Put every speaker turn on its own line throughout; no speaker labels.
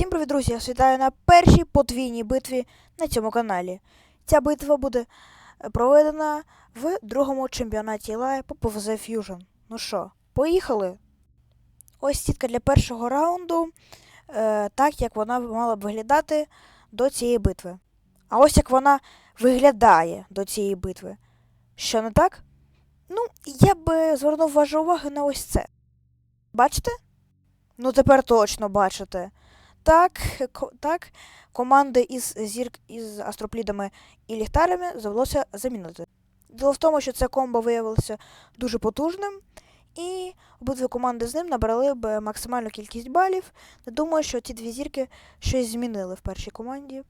Всім привіт, друзі! Я вітаю на першій подвійній битві на цьому каналі. Ця битва буде е, проведена в другому чемпіонаті Лая по ПВЗ Fusion. Ну що, поїхали? Ось сітка для першого раунду, е, так як вона мала б виглядати до цієї битви. А ось як вона виглядає до цієї битви. Що не так? Ну, я би звернув вашу увагу на ось це. Бачите? Ну, тепер точно бачите. Так, так, команди із зірк із астроплідами і ліхтарями довелося замінити. Діло в тому, що це комбо виявилося дуже потужним, і обидві команди з ним набрали б максимальну кількість балів. Не думаю, що ці дві зірки щось змінили в першій команді.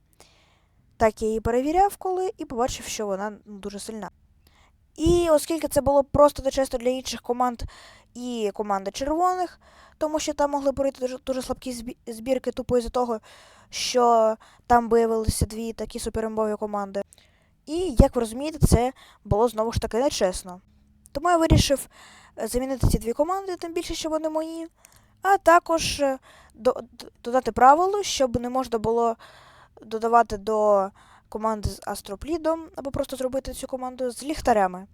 Так я її перевіряв коли і побачив, що вона ну, дуже сильна. І оскільки це було просто нечесно для інших команд і команди червоних, тому що там могли пройти дуже, дуже слабкі збірки тупо із-за того, що там виявилися дві такі суперимбові команди. І, як ви розумієте, це було знову ж таки нечесно. Тому я вирішив е, замінити ці дві команди, тим більше, що вони мої, а також е, до- додати правило, щоб не можна було додавати до команди з Астроплідом, або просто зробити цю команду з ліхтарями.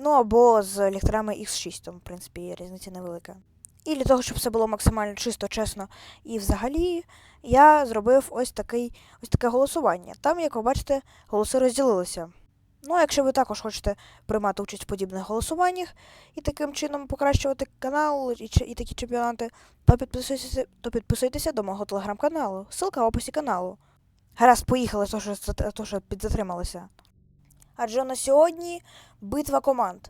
Ну або з ліхтарями X6, там, в принципі, різниця невелика. І для того, щоб все було максимально чисто, чесно і взагалі, я зробив ось такий, ось таке голосування. Там, як ви бачите, голоси розділилися. Ну, а якщо ви також хочете приймати участь в подібних голосуваннях і таким чином покращувати канал і, і такі чемпіонати, то підписуйтеся, то підписуйтеся до мого телеграм-каналу. Ссылка в описі каналу. Гаразд, поїхали, то що, то, що підзатрималися. Адже на сьогодні битва команд.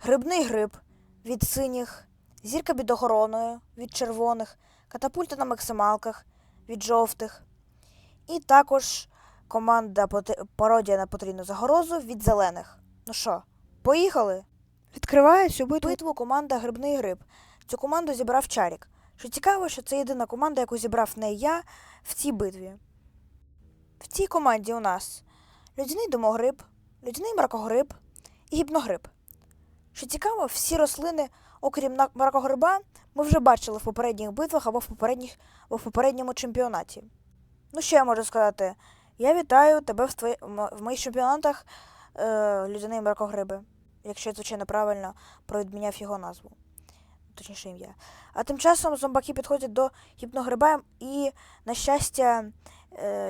Грибний гриб від синіх, зірка під охороною від червоних, катапульта на максималках від жовтих. І також команда пародія на потрійну загрозу від зелених. Ну що, поїхали? Відкриває цю битву. битву команда Грибний гриб. Цю команду зібрав Чарік. Що цікаво, що це єдина команда, яку зібрав не я в цій битві. В цій команді у нас людяний домогриб, людяний мракогриб і гіпногриб. Що цікаво, всі рослини, окрім мракогриба, ми вже бачили в попередніх битвах або в, попередніх, або в попередньому чемпіонаті. Ну, що я можу сказати? Я вітаю тебе в, твої, в моїх чемпіонатах е, людяний мракогриби, якщо я, звичайно, правильно провідміняв його назву. Точніше ім'я. А тим часом зомбаки підходять до гіпногриба і, на щастя,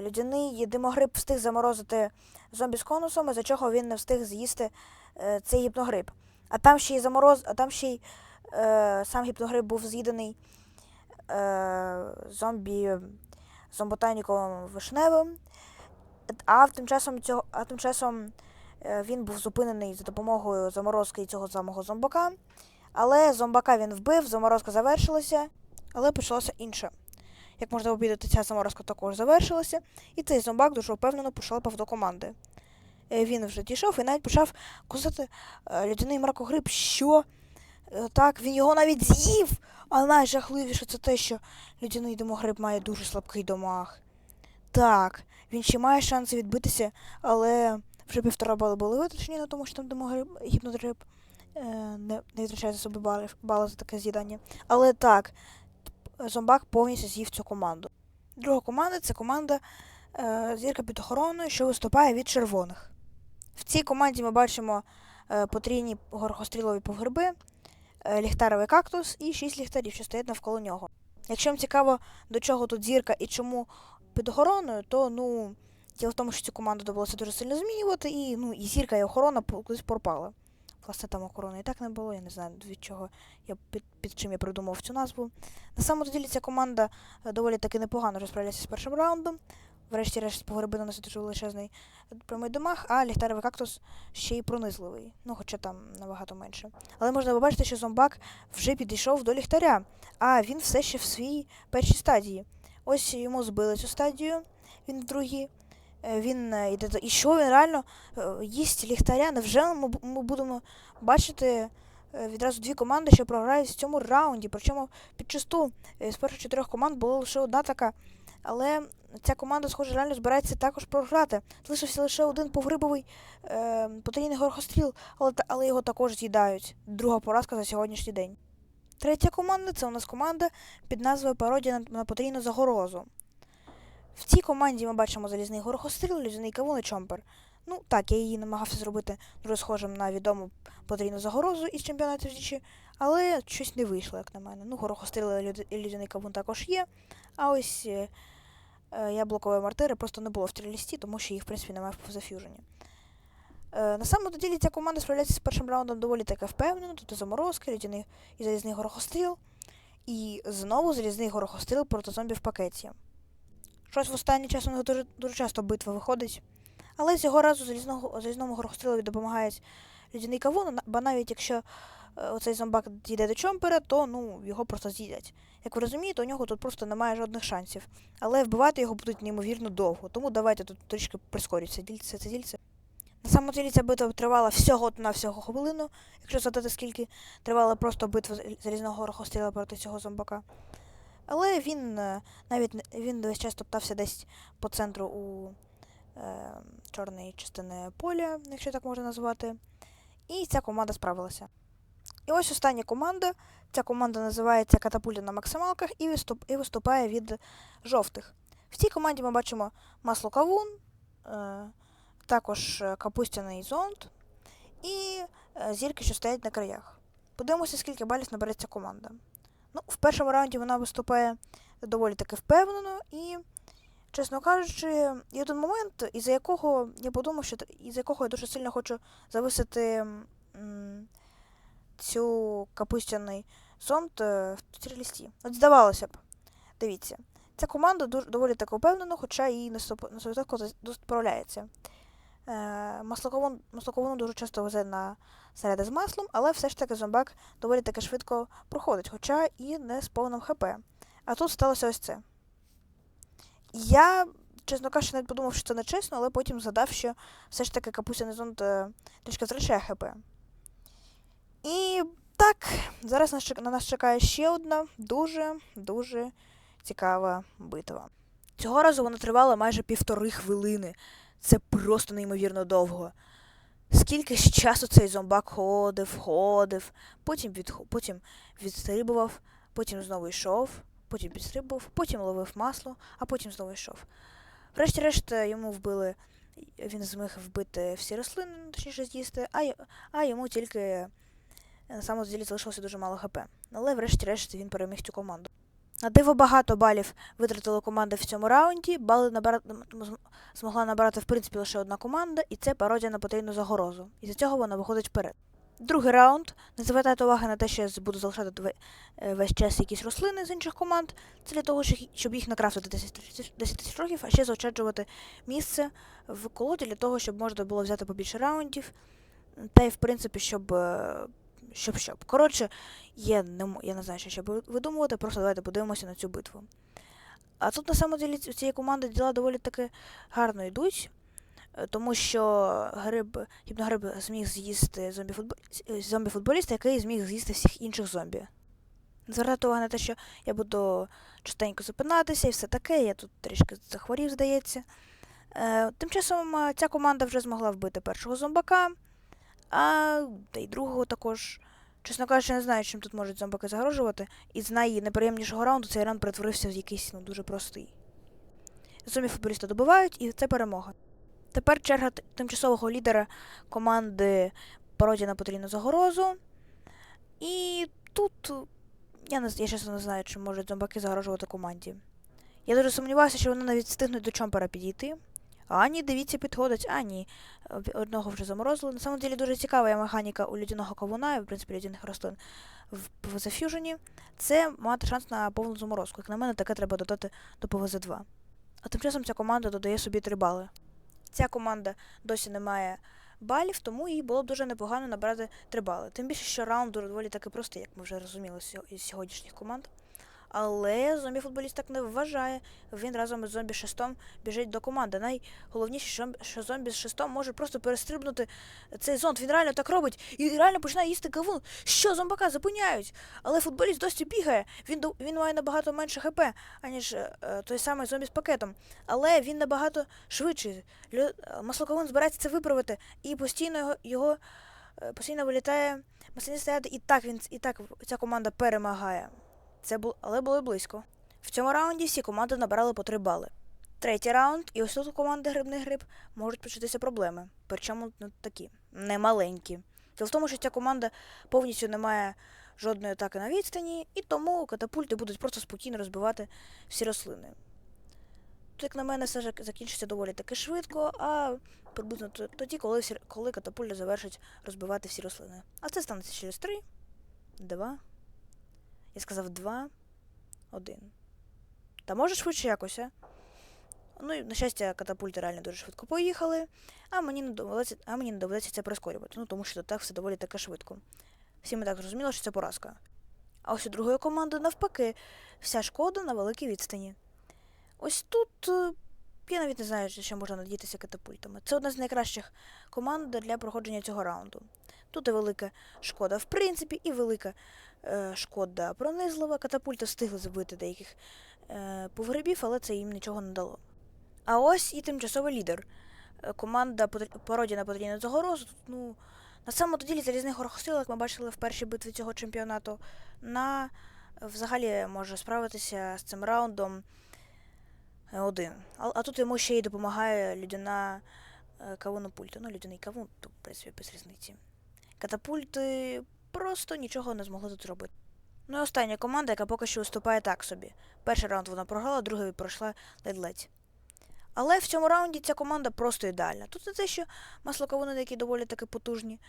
людяний димогриб встиг заморозити зомбі з конусом, із-за чого він не встиг з'їсти е, цей гіпногриб. А там ще й замороз, а там ще й е, сам гіпногриб був з'їдений е, зомбі зомботаніком вишневим. А тим часом цього, а тим часом е, він був зупинений за допомогою заморозки цього самого зомбака. Але зомбака він вбив, заморозка завершилася, але почалося інше. Як можна обідати, ця заморозка також завершилася, і цей зомбак дуже впевнено пошалпав до команди. Е, Він вже дійшов і навіть почав кусати е, людяний мракогриб. Що? Е, Так, він його навіть з'їв. А найжахливіше це те, що людяний домогриб має дуже слабкий домаг. Так, він ще має шанси відбитися, але вже півтора бали були витрачені на тому, що там домогриб гіпнодриб не, не витрачає за собі бали, бали за таке з'їдання. Але так, зомбак повністю з'їв цю команду. Друга команда це команда е, зірка під охороною, що виступає від червоних. В цій команді ми бачимо е, потрійні горохострілові повгриби, е, ліхтаровий кактус і шість ліхтарів, що стоять навколо нього. Якщо вам цікаво, до чого тут зірка і чому під охороною, то ну, діло в тому, що цю команду довелося дуже сильно змінювати, і, ну, і зірка, і охорона по- колись Власне, там охорони і так не було, я не знаю від чого я під, під чим я придумав цю назву. На самому ділі ця команда е, доволі таки непогано розправляється з першим раундом. Врешті-решт погреби наносить дуже величезний прямий домах, а ліхтаровий кактус ще й пронизливий. Ну, хоча там набагато менше. Але можна побачити, що зомбак вже підійшов до ліхтаря, а він все ще в своїй першій стадії. Ось йому збили цю стадію, він в другій. Е, Він е, йде. І що він реально е, їсть ліхтаря? Невже ми, ми будемо бачити відразу дві команди, що програють в цьому раунді? Причому підчасту е, з перших чотирьох команд була лише одна така. Але ця команда, схоже, реально збирається також програти. Залишився лише один поврибовий е, потрійний горохостріл, але, але його також з'їдають. Друга поразка за сьогоднішній день. Третя команда це у нас команда під назвою Пародія на, на потрійну загорозу. В цій команді ми бачимо залізний горохостріл, людяний кавун і чомпер. Ну так, я її намагався зробити дуже схожим на відому потрійну загорозу із чемпіонату Зічі, але щось не вийшло, як на мене. Ну, горохостріл і люд- людяний кавун також є. А ось е, е, яблукової мартири просто не було в трилісті, тому що їх, в принципі, немає в зафюжені. Е, на самому ділі ця команда справляється з першим раундом доволі таки впевнено. Тут і заморозки, людяний і залізний горохостріл. І знову залізний горохостріл проти зомбі в пакеті. Щось в останній час у них дуже, дуже часто битва виходить. Але цього разу залізного, залізному горохострілові допомагають людяний кавун, бо навіть якщо е, оцей зомбак дійде до чомпера, то ну, його просто з'їдять. Як ви розумієте, у нього тут просто немає жодних шансів. Але вбивати його будуть неймовірно довго. Тому давайте тут трішки прискорюється дільце це дільце. На самому ділі ця битва тривала всього на всього хвилину, якщо згадати, скільки тривала просто битва залізного горохостріла проти цього зомбака. Але він е, навіть він весь час топтався десь по центру у е, чорної частини поля, якщо так можна назвати. І ця команда справилася. І ось остання команда. Ця команда називається Катапульта на максималках і, виступ, і виступає від жовтих. В цій команді ми бачимо масло кавун, е, також е, капустяний зонд і е, зірки, що стоять на краях. Подивимося, скільки балів набереться команда. Ну, в першому раунді вона виступає доволі таки впевнено і, чесно кажучи, є один момент, із-за якого я подумав, що із-за якого я дуже сильно хочу зависити м, цю капустяний зонд е, в тірлісті. От здавалося б, дивіться, ця команда дуже, доволі таки впевнена, хоча і на 100% на 100% досить справляється. Е, маслоковун, маслоковуну дуже часто везе на снаряди з маслом, але все ж таки зомбак доволі таки швидко проходить, хоча і не з повним ХП. А тут сталося ось це. Я, чесно кажучи, навіть подумав, що це не чесно, але потім згадав, що все ж таки капустяний зонд е, трішки зречає ХП. І так, зараз на нас чекає ще одна дуже дуже цікава битва. Цього разу вона тривала майже півтори хвилини. Це просто неймовірно довго. Скільки ж часу цей зомбак ходив, ходив, потім, від, потім відстрибував, потім знову йшов, потім підстрибував, потім ловив масло, а потім знову йшов. Врешті-решт е, йому вбили, він зміг вбити всі рослини, ну, точніше з'їсти, а, а йому тільки е, на самому залишилося дуже мало хп. Але врешті-решт він переміг цю команду. На диво багато балів витратила команда в цьому раунді. Бали набирати, змогла набирати в принципі лише одна команда, і це пародія на потрійну загорозу. І за цього вона виходить вперед. Другий раунд. Не звертайте уваги на те, що я буду залишати е, весь час якісь рослини з інших команд. Це для того, щоб їх- накрафтити 10 тисяч 10 тисяч років, а ще заощаджувати місце в колоді для того, щоб можна було взяти побільше раундів. Та й в принципі, щоб. Е, Щоб щоб. Коротше, я не, я не знаю, що ще ви- видумувати, просто давайте подивимося на цю битву. А тут на самом деле у цієї команди діла доволі таки гарно йдуть, е, тому що гриб, гіпногриб зміг з'їсти зомбі-футболіста, зомбі-футболіста, який зміг з'їсти всіх інших зомбі. Звертати увагу на те, що я буду частенько запинатися і все таке, я тут трішки захворів, здається. Е, тим часом е, ця команда вже змогла вбити першого зомбака, а та й другого також. Чесно кажучи, не знаю, чим тут можуть зомбаки загрожувати. І з найнеприємнішого раунду цей раунд перетворився в якийсь ну, дуже простий. Зомбі футболіста добивають, і це перемога. Тепер черга тимчасового лідера команди пародія на потрійну загорозу. І тут я, не, я чесно не знаю, чи можуть зомбаки загрожувати команді. Я дуже сумніваюся, що вони навіть встигнуть до чомпера підійти. А ні, дивіться, підходить. А ні, е, одного вже заморозили. На самом деле дуже цікава є механіка у людяного кавуна, і, в принципі, людяних рослин в PvZ Fusion. Це мати шанс на повну заморозку. Як на мене, таке треба додати до PvZ 2. А тим часом ця команда додає собі 3 бали. Ця команда досі не має балів, тому їй було б дуже непогано набрати 3 бали. Тим більше, що раунд доволі таки простий, як ми вже розуміли з сьогоднішніх команд. Але зомбі-футболіст так не вважає. Він разом із зомбі шестом біжить до команди. Найголовніше, що, зомбі з шестом може просто перестрибнути цей зонд. Він реально так робить і реально починає їсти кавун. Що зомбака зупиняють? Але футболіст досі бігає. Він він має набагато менше хп, аніж е, той самий зомбі з пакетом. Але він набагато швидший. Лю... е, Маслокавун збирається це виправити і постійно його, його е, постійно вилітає маслянистий ад, і так він і так ця команда перемагає. Це було, але було близько. В цьому раунді всі команди набрали по 3 бали. Третій раунд, і ось тут у команди грибний гриб можуть початися проблеми. Причому ну, такі немаленькі. Діло в тому, що ця команда повністю не має жодної атаки на відстані, і тому катапульти будуть просто спокійно розбивати всі рослини. Тут, як на мене, все ж закінчиться доволі таки швидко, а приблизно тоді, коли, всі- коли катапульта завершить розбивати всі рослини. А це станеться через 3, 2. Я сказав 2, 1. Та може швидше якось, а? Ну на щастя, катапульти реально дуже швидко поїхали, а мені не доведеться, а мені не доведеться це прискорювати. Ну тому що так все доволі таки швидко. Всім і так зрозуміло, що це поразка. А ось у другої команди навпаки, вся шкода на великій відстані. Ось тут е, я навіть не знаю, що можна надіятися катапультами. Це одна з найкращих команд для проходження цього раунду. Тут і велика шкода, в принципі, і велика шкода пронизлива. Катапульти встигли забити деяких е, погребів, але це їм нічого не дало. А ось і тимчасовий лідер. Е, Команда Породіна потрібна загорозу. Ну, на самому ділі залізних горохостил, як ми бачили в першій битві цього чемпіонату, на е, взагалі може справитися з цим раундом е, один. А, а тут йому ще й допомагає людяна е, кавунопульта. Ну, людяний кавун, то, в принципі, без різниці. Катапульти просто нічого не змогли тут зробити. Ну і остання команда, яка поки що виступає так собі. Перший раунд вона програла, другий пройшла ледь-ледь. Але в цьому раунді ця команда просто ідеальна. Тут не те, що маслоковини, які доволі таки потужні,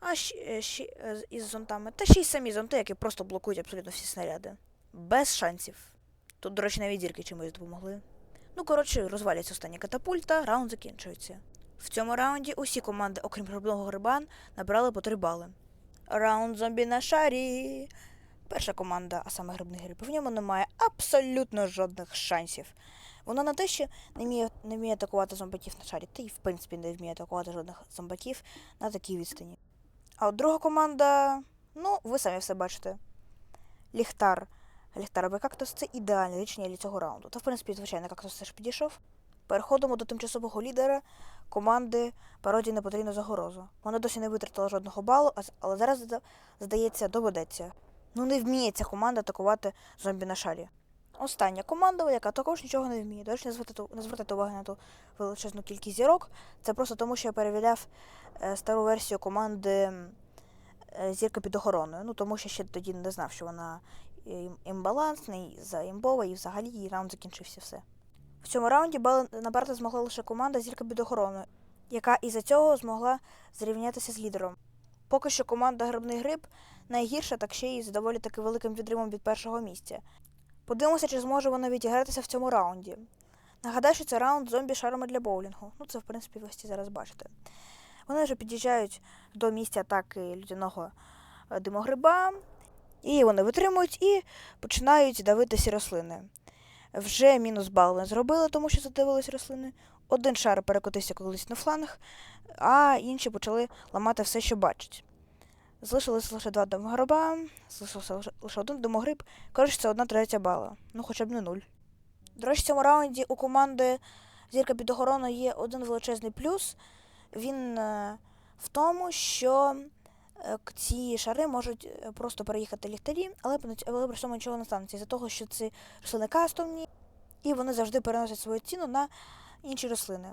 а ще, ще е, із зонтами. Та ще й самі зонти, які просто блокують абсолютно всі снаряди. Без шансів. Тут, до речі, навіть зірки чимось допомогли. Ну, коротше, розваляться останні катапульта, раунд закінчується. В цьому раунді усі команди, окрім грибного грибан, набрали по 3 бали. Раунд зомбі на шарі. Перша команда, а саме грибний гриб, в ньому немає абсолютно жодних шансів. Вона не те, що не вміє, не вміє атакувати зомбаків на шарі, та й в принципі не вміє атакувати жодних зомбаків на такій відстані. А от друга команда, ну, ви самі все бачите. Ліхтар. Ліхтаровий кактус це ідеальне рішення для цього раунду. Та, в принципі, звичайно, кактус теж підійшов. Переходимо до тимчасового лідера команди пародії на потрібну загорозу. Вона досі не витратила жодного балу, але зараз, здається, доведеться. Ну, не вміє ця команда атакувати зомбі на шарі. Остання команда, яка також нічого не вміє. До речі, не звертайте уваги на ту величезну кількість зірок. Це просто тому, що я перевіряв е, стару версію команди е, зірка під охороною. Ну, тому що ще тоді не знав, що вона ім- імбалансний, заімбова, і взагалі її раунд закінчився все. В цьому раунді бали набрати змогла лише команда зірка під охороною, яка із-за цього змогла зрівнятися з лідером. Поки що команда Грибний Гриб найгірша, так ще й з доволі таки великим відривом від першого місця. Подивимося, чи зможе вона відігратися в цьому раунді. Нагадаю, що це раунд зомбі шарами для боулінгу. Ну, це, в принципі, ви всі зараз бачите. Вони вже під'їжджають до місця атаки людяного е, димогриба, і вони витримують і починають давити всі рослини. Вже мінус бал вони зробили, тому що задивились рослини. Один шар перекотився колись на фланг, а інші почали ламати все, що бачать. Залишилось лише два димогриба, залишився лише- один димогриб. Коротше, це одна третя бала. Ну, хоча б не нуль. До речі, в цьому раунді у команди Зірка під охороною є один величезний плюс. Він е, в тому, що ці шари можуть е, просто переїхати ліхтарі, але, при цьому нічого не станеться. Із-за того, що ці рослини кастомні, і вони завжди переносять свою ціну на інші рослини.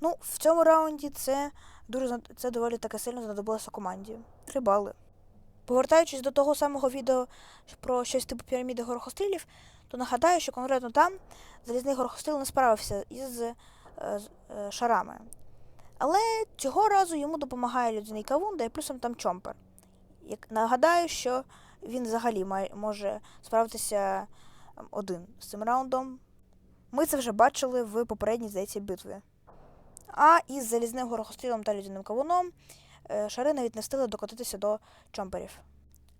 Ну, в цьому раунді це дуже це доволі таке сильно знадобилося команді. Три бали. Повертаючись до того самого відео про щось типу піраміди горохострілів, то нагадаю, що конкретно там залізний горохостріл не справився із е, з- е, шарами. Але цього разу йому допомагає людяний кавун, да і плюсом там чомпер. Як нагадаю, що він взагалі має, може справитися ем, один з цим раундом. Ми це вже бачили в попередній, здається, битві. А із залізним горохострілом та людяним кавуном е, шари навіть не встигли докотитися до чомперів.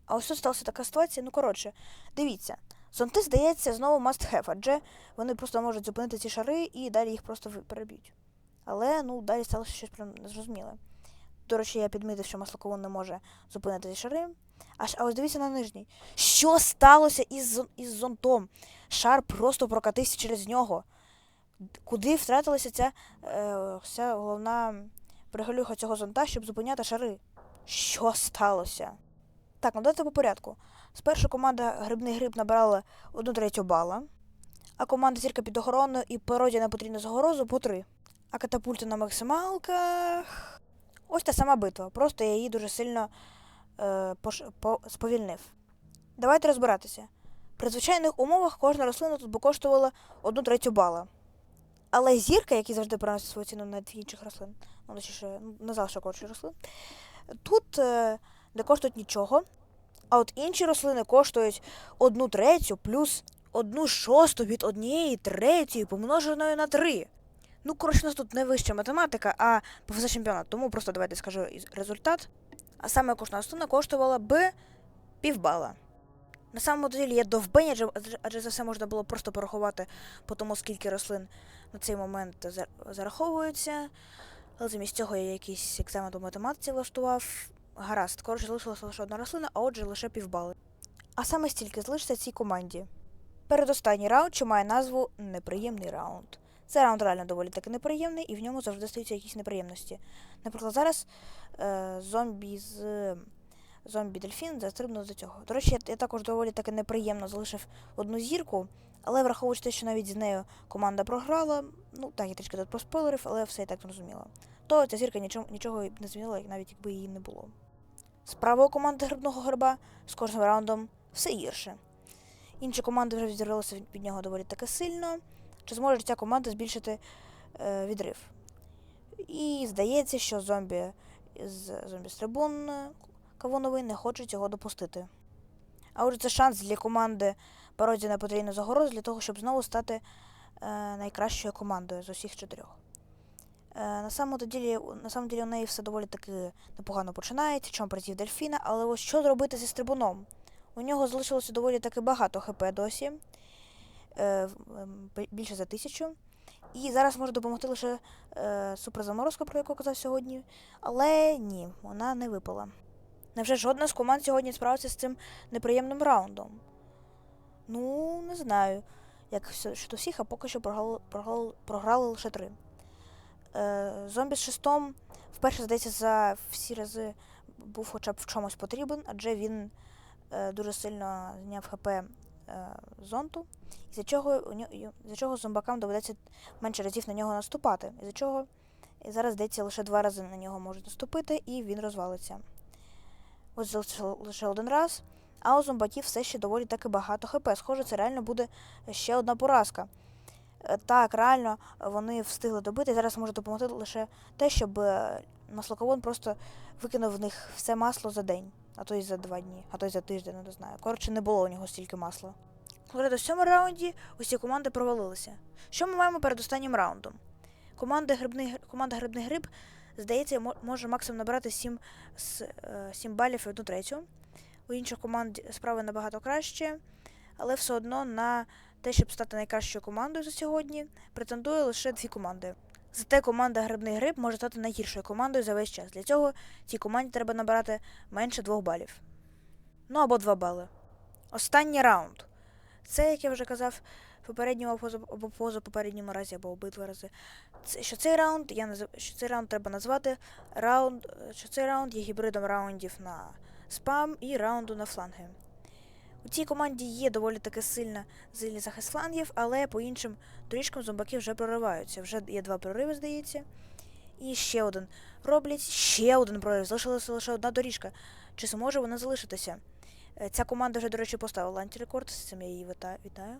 А ось тут сталася така ситуація. Ну, коротше, дивіться, зонти, здається, знову must have, адже вони просто можуть зупинити ці шари і далі їх просто переб'ють. Але ну, далі сталося щось прям незрозуміле. До речі, я підмітив, що маслоковун не може зупинити ці шари. Аж, а ось дивіться на нижній. Що сталося із, із зонтом? Шар просто прокатився через нього. Куди втратилася ця е, вся головна приголюха цього зонта, щоб зупиняти шари? Що сталося? Так, ну давайте по порядку. Спершу команда Грибний Гриб набрала одну третю бала, а команда зірка під охороною і пародія на потрібну загрозу по три. А катапульти на максималках. Ось та сама битва. Просто я її дуже сильно е, пош... по... сповільнив. Давайте розбиратися. При звичайних умовах кожна рослина тут би коштувала одну третю бала. Але зірка, який завжди приносить свою ціну на інших рослин, ну, точніше, не залише коротше рослин, тут е, не коштують нічого. А от інші рослини коштують одну третю плюс одну шосту від однієї третьої помноженої на три. Ну, коротше, у нас тут не вища математика, а ПФЗ чемпіонат. Тому просто давайте скажу результат. А саме кожна рослина коштувала б півбала. На самому делі я довбень, адже, адже- за все можна було просто порахувати по тому, скільки рослин на цей момент за- зараховується. Але замість цього я якийсь екзамен по математиці влаштував. Гаразд, коротше, залишилася лише одна рослина, а отже лише півбали. А саме стільки залишиться цій команді. Передостанній раунд, що має назву Неприємний раунд. Цей раунд реально доволі таки неприємний, і в ньому завжди стаються якісь неприємності. Наприклад, зараз е, зомбі з зомбі дельфін застрибнув до цього. До речі, я, я також доволі таки неприємно залишив одну зірку, але враховуючи те, що навіть з нею команда програла, ну так, я трішки тут проспойлерив, але все і так зрозуміло. То ця зірка нічого, нічого не змінила, навіть якби її не було. Справа у команди грибного гриба з кожним раундом все гірше. Інші команди вже відірвалися від- від нього доволі таки сильно. Чи зможе ця команда збільшити е, відрив? І здається, що зомбі з зомбі з трибун е, Кавуновий не хоче цього допустити. А отже, це шанс для команди пародія на потрійну загорозу для того, щоб знову стати е, найкращою командою з усіх чотирьох. Е, на самому ділі, на самому ділі у неї все доволі таки непогано починається, чому призів дельфіна, але ось що зробити зі стрибуном? У нього залишилося доволі таки багато ХП досі, більше за тисячу. І зараз може допомогти лише е, суперзаморозка, про яку казав сьогодні. Але ні, вона не випала. Невже жодна з команд сьогодні справиться з цим неприємним раундом? Ну, не знаю. Як щодо всіх, а поки що програли, програли, програли лише три. Е, зомбі з шестом вперше, здається, за всі рази був хоча б в чомусь потрібен, адже він е, дуже сильно зняв ХП е, зонту, і за чого, за чого зомбакам доведеться менше разів на нього наступати. І за чого зараз, здається, лише два рази на нього можуть наступити, і він розвалиться. Ось лише один раз. А у зомбаків все ще доволі таки багато ХП. Схоже, це реально буде ще одна поразка. Е, Так, реально вони встигли добити. Зараз може допомогти лише те, щоб е, маслоковон просто викинув в них все масло за день, а то й за два дні, а то й за тиждень, не знаю. Коротше, не було у нього стільки масла. Конкретно в цьому раунді усі команди провалилися. Що ми маємо перед останнім раундом? Команда Грибний, команда Грибний Гриб, здається, може максимум набрати 7, е, 7 балів і одну третю. У інших команд справи набагато краще, але все одно на те, щоб стати найкращою командою за сьогодні, претендує лише дві команди. Зате команда Грибний Гриб може стати найгіршою командою за весь час. Для цього цій команді треба набирати менше двох балів. Ну або два бали. Останній раунд. Це, як я вже казав, в попередньому або поза- позапопередньому разі, або обидва рази. Це, що цей раунд я назив, що цей раунд треба назвати раунд, що цей раунд є гібридом раундів на спам і раунду на фланги. У цій команді є доволі таки сильна сильний захист флангів, але по іншим доріжкам зомбаки вже прориваються. Вже є два прориви, здається. І ще один. Роблять ще один прорив. Залишилася лише одна доріжка. Чи зможе вона залишитися? Е, Ця команда вже, до речі, поставила антирекорд, з цим я її вітаю.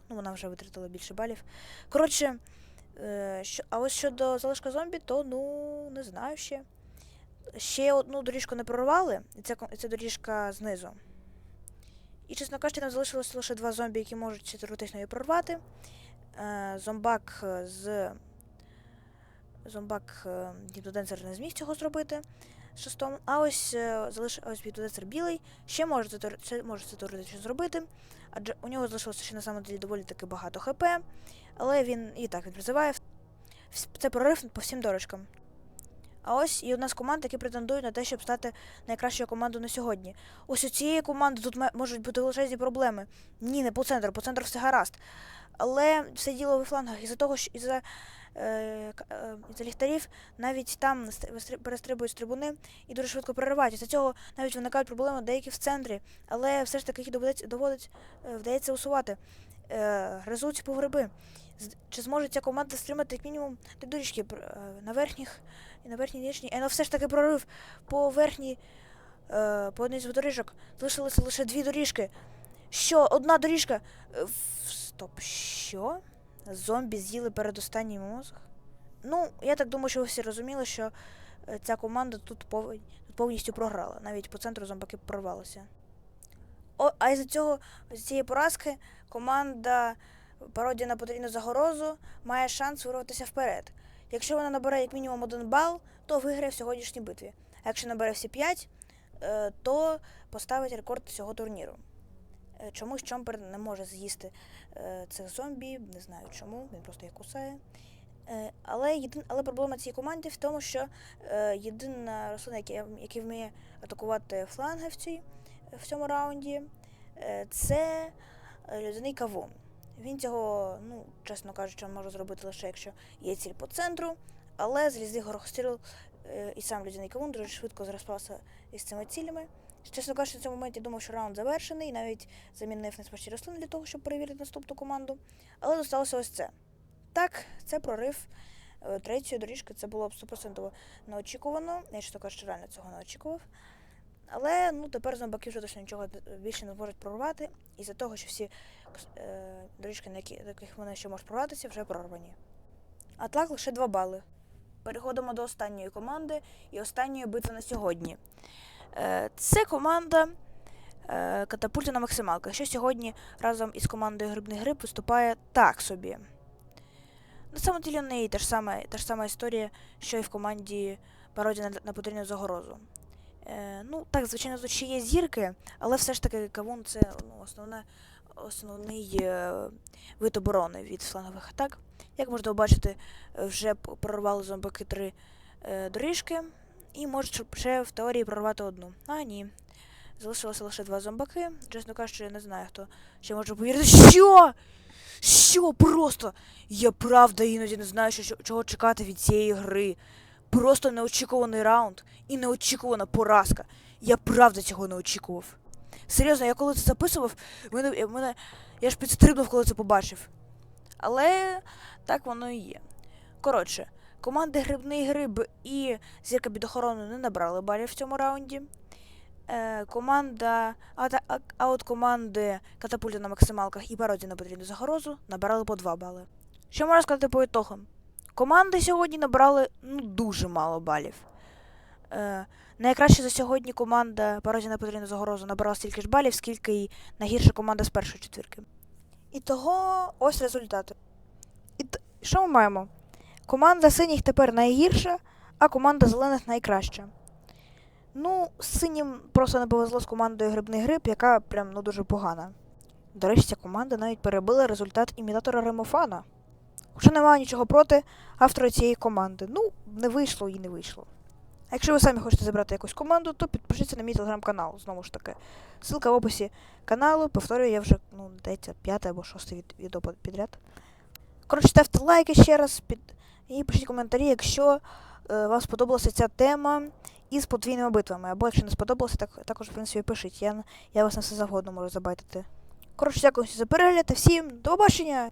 Ну, вона вже витратила більше балів. Коротше, е, а ось щодо залишка зомбі, то ну не знаю ще. Ще одну доріжку не прорвали, і ко- і доріжка знизу. І, чесно кажучи, там залишилося лише два зомбі, які можуть теоретично її прорвати. Е, зомбак е, з. Зомбак е, не зміг цього зробити шестом. А ось е, залиш... ось Діпдоденсер білий ще може це, може це теоретично зробити. Адже у нього залишилося ще на самом деле доволі таки багато ХП, але він і так він призиває. Це прорив по всім дорожкам. А ось і одна з команд, які претендують на те, щоб стати найкращою командою на сьогодні. Ось у цієї команди тут можуть бути величезні проблеми. Ні, не по центру, по центру все гаразд. Але все діло у флангах. Із-за того, що із-за, е, е, із-за ліхтарів навіть там перестрибують з трибуни і дуже швидко переривають. Із-за цього навіть виникають проблеми деякі в центрі, але все ж таки їх доведеться, доводить, е, вдається усувати. Е, гризуть погреби. З- Чи зможе ця команда стримати як мінімум три доріжки е, на верхніх і на верхній нижній? Е, ну все ж таки прорив по верхній, е, по одній з доріжок. Залишилося лише дві доріжки. Що, одна доріжка? Е, Стоп, що? Зомбі з'їли передостанній мозг? Ну, я так думаю, що ви всі розуміли, що ця команда тут, повністю програла. Навіть по центру зомбаки прорвалися. О, а із-за цього, з цієї поразки, команда пародія на потрібну загорозу має шанс вирватися вперед. Якщо вона набере як мінімум один бал, то виграє в сьогоднішній битві. А якщо набере всі 5, е, то поставить рекорд цього турніру. Е, Чомусь Чомпер не може з'їсти е, цих зомбі, не знаю чому, він просто їх кусає. Але, єдин, але проблема цієї команди в тому, що єдина рослина, яка, яка вміє атакувати фланги в, цій, в цьому раунді, це людяний кавун. Він цього, ну, чесно кажучи, може зробити лише якщо є ціль по центру, але залізний горохостріл е, і сам людяний кавун дуже швидко розпався із цими цілями. Чесно кажучи, в цьому моменті думав, що раунд завершений, і навіть замінив несмачні рослини для того, щоб перевірити наступну команду. Але досталося ось це. Так, це прорив е, третьої доріжки. Це було б 100% неочікувано. Я чесно кажучи, реально цього не очікував. Але ну, тепер зомбаки вже точно нічого більше не зможуть прорвати, із-за того, що всі е, доріжки, на які, яких вони ще можуть прорватися, вже прорвані. А так лише 2 бали. Переходимо до останньої команди і останньої битви на сьогодні. Е, це команда е, катапульта на максималках, що сьогодні разом із командою Грибний Гриб виступає так собі. На самом деле в неї та ж сама, та ж сама історія, що і в команді пародія на, на потрібну загрозу. Е, ну, так, звичайно, тут ще є зірки, але все ж таки кавун це ну, основне, основний е, вид оборони від флангових атак. Як можна побачити, е, вже прорвали зомбаки три е, доріжки і можуть ще в теорії прорвати одну. А ні. Залишилося лише два зомбаки. Чесно кажучи, я не знаю, хто ще може повірити. Що? Що просто? Я правда іноді не знаю, що, чого чекати від цієї гри. Просто неочікуваний раунд і неочікувана поразка. Я правда цього не очікував. Серйозно, я коли це записував, мене, мене, я ж підстрибнув, коли це побачив. Але так воно і є. Коротше, команди Грибний Гриб і Зірка під охороною не набрали балів в цьому раунді. Е, команда, а, а, а от команди Катапульта на максималках і пародія на потрібну загрозу набрали по 2 бали. Що можна сказати по ітогам? Команди сьогодні набрали ну, дуже мало балів. Е, найкраще за сьогодні команда пародія на потрібну загрозу набрала стільки ж балів, скільки і найгірша команда з першої четвірки. І того ось результати. І т- що ми маємо? Команда синіх тепер найгірша, а команда зелених найкраща. Ну, синім просто не повезло з командою Грибний Гриб, яка прям ну дуже погана. До речі, ця команда навіть перебила результат імітатора Ремофана. Хоча немає нічого проти автора цієї команди. Ну, не вийшло і не вийшло. А якщо ви самі хочете забрати якусь команду, то підпишіться на мій телеграм-канал. Знову ж таки. Ссылка в описі каналу. Повторюю, я вже, ну, здається, п'яте або шосте від, відео підряд. Коротше, ставте лайки ще раз під... і пишіть коментарі, якщо е, вам сподобалася ця тема із подвійними битвами. Або якщо не сподобалося, так, також, в принципі, пишіть. Я, я вас на все завгодно можу забайтити. Коротше, дякую всім за перегляд і всім до побачення!